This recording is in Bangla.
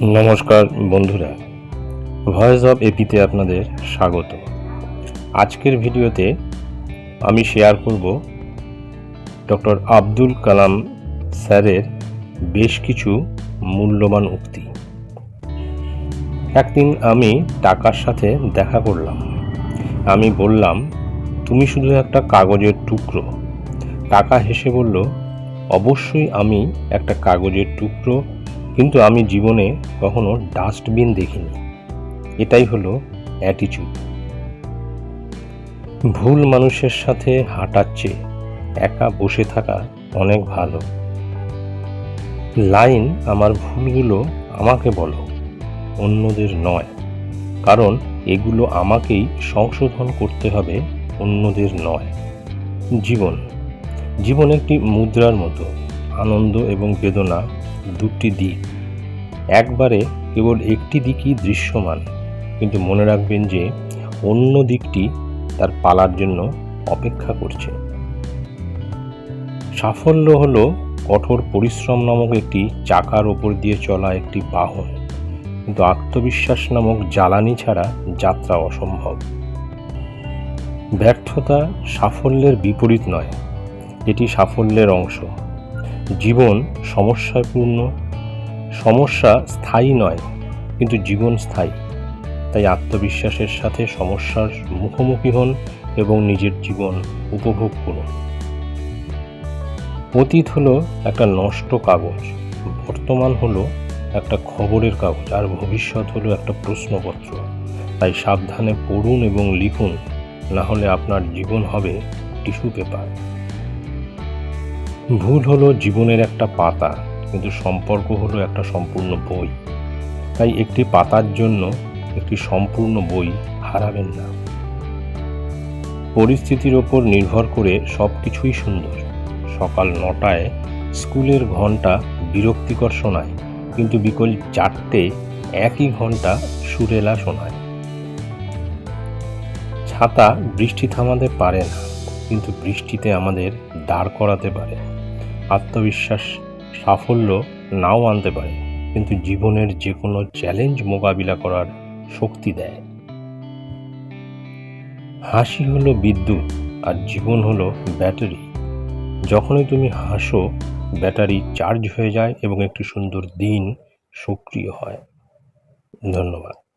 নমস্কার বন্ধুরা ভয়েস অফ এপিতে আপনাদের স্বাগত। আজকের ভিডিওতে আমি শেয়ার করব ডক্টর আব্দুল কালাম স্যারের বেশ কিছু মূল্যবান উক্তি। একদিন আমি টাকার সাথে দেখা করলাম। আমি বললাম, তুমি শুধু একটা কাগজের টুকরো। টাকা হেসে বলল, অবশ্যই আমি একটা কাগজের টুকরো কিন্তু আমি জীবনে কখনো ডাস্টবিন দেখিনি। এটাই হলো অ্যাটিচিউড ভুল মানুষের সাথে হাঁটার চেয়ে একা বসে থাকা অনেক ভালো। লাইন আমার ভুলগুলো আমাকে বলো, অন্যদের নয়। কারণ এগুলো আমাকেই সংশোধন করতে হবে, অন্যদের নয়। জীবন। জীবন একটি মুদ্রার মতো, আনন্দ এবং বেদনা দুটি দিক। একবারে কেবল একটি দিকই দৃশ্যমান, কিন্তু মনে রাখবেন যে অন্য দিকটি তার পালার জন্য অপেক্ষা করছে। সাফল্য হল কঠোর পরিশ্রম নামক একটি চাকার ওপর দিয়ে চলা একটি বাহন, কিন্তু আত্মবিশ্বাস নামক জ্বালানি ছাড়া যাত্রা অসম্ভব। ব্যর্থতা সাফল্যের বিপরীত নয়, এটি সাফল্যের অংশ। জীবন সমস্যায় পূর্ণ সমস্যা স্থায়ী নয়, কিন্তু জীবন স্থায়ী। তাই আত্মবিশ্বাসের সাথে সমস্যার মুখোমুখি হন এবং নিজের জীবন উপভোগ করুন। অতীত হলো একটা নষ্ট কাগজ, বর্তমান হলো একটা খবরের কাগজ, আর ভবিষ্যৎ হলো একটা প্রশ্নপত্র। তাই সাবধানে পড়ুন এবং লিখুন, না হলে আপনার জীবন হবে টিস্যু পেপার। ভুল হলো জীবনের একটা পাতা, কিন্তু সম্পর্ক হলো একটা সম্পূর্ণ বই। তাই একটি পাতার জন্য একটি সম্পূর্ণ বই হারাবেন না। পরিস্থিতির ওপর নির্ভর করে সব কিছুই সুন্দর। সকাল নটায় স্কুলের ঘণ্টা বিরক্তিকর শোনায়, কিন্তু বিকেল চারটে একই ঘণ্টা সুরেলা শোনায়। ছাতা বৃষ্টি থামাতে পারে না, কিন্তু বৃষ্টিতে আমাদের দাঁড় করাতে পারে। আত্মবিশ্বাস, সাফল্য নাও আনতে পারে, কিন্তু জীবনের যে কোনো চ্যালেঞ্জ মোকাবিলা করার শক্তি দেয়। হাসি হলো বিদ্যুৎ আর জীবন হলো ব্যাটারি। যখনই তুমি হাসো, ব্যাটারি চার্জ হয়ে যায় এবং একটি সুন্দর দিন সক্রিয় হয়। ধন্যবাদ।